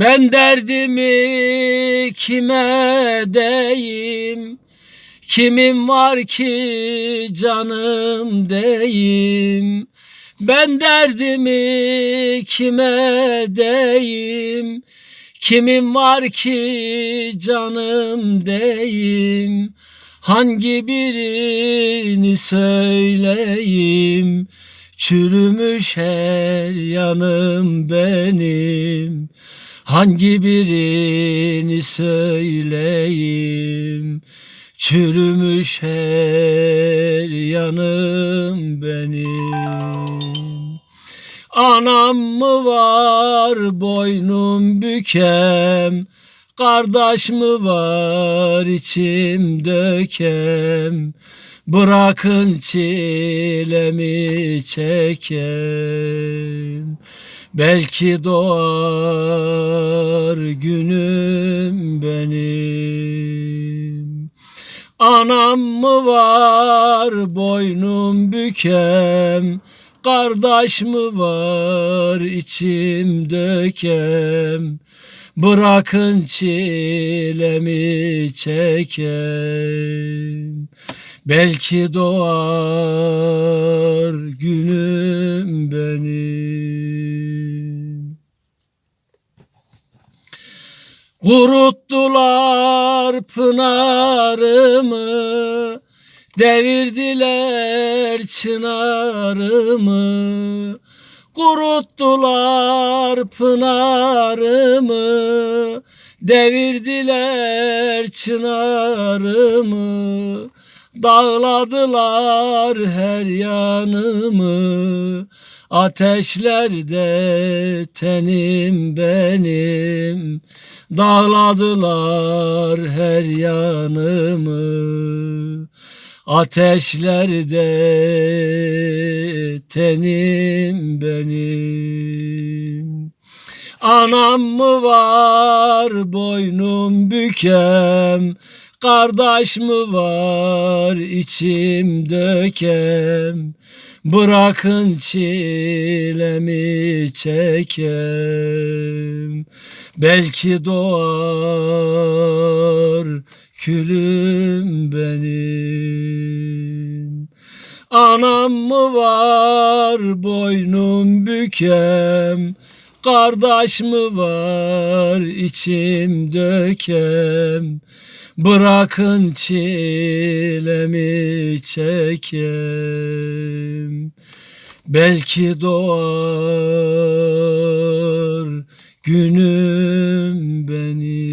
Ben derdimi kime deyim? Kimim var ki canım deyim? Ben derdimi kime deyim? Kimim var ki canım deyim? Hangi birini söyleyeyim? Çürümüş her yanım benim Hangi birini söyleyeyim? Çürümüş her yanım benim. Anam mı var boynum bükem? Kardeş mi var içim dökem? Bırakın çilemi çekem Belki doğar günüm benim. Anam mı var boynum bükem? Kardeş mi var içim dökem? Bırakın çilemi çekem. Belki doğar günüm benim Kuruttular pınarımı Devirdiler çınarımı. Kuruttular pınarımı Devirdiler çınarımı. Dağladılar her yanımı Ateşlerde tenim benim Dağladılar her yanımı Ateşlerde tenim benim. Anam mı var boynum bükem Kardeş mi var içim dökem Bırakın çilemi çekem Belki doğar külüm benim. Anam mı var boynum bükem Kardeş mi var içim dökem? Bırakın çilemi çekem Belki doğar günüm benim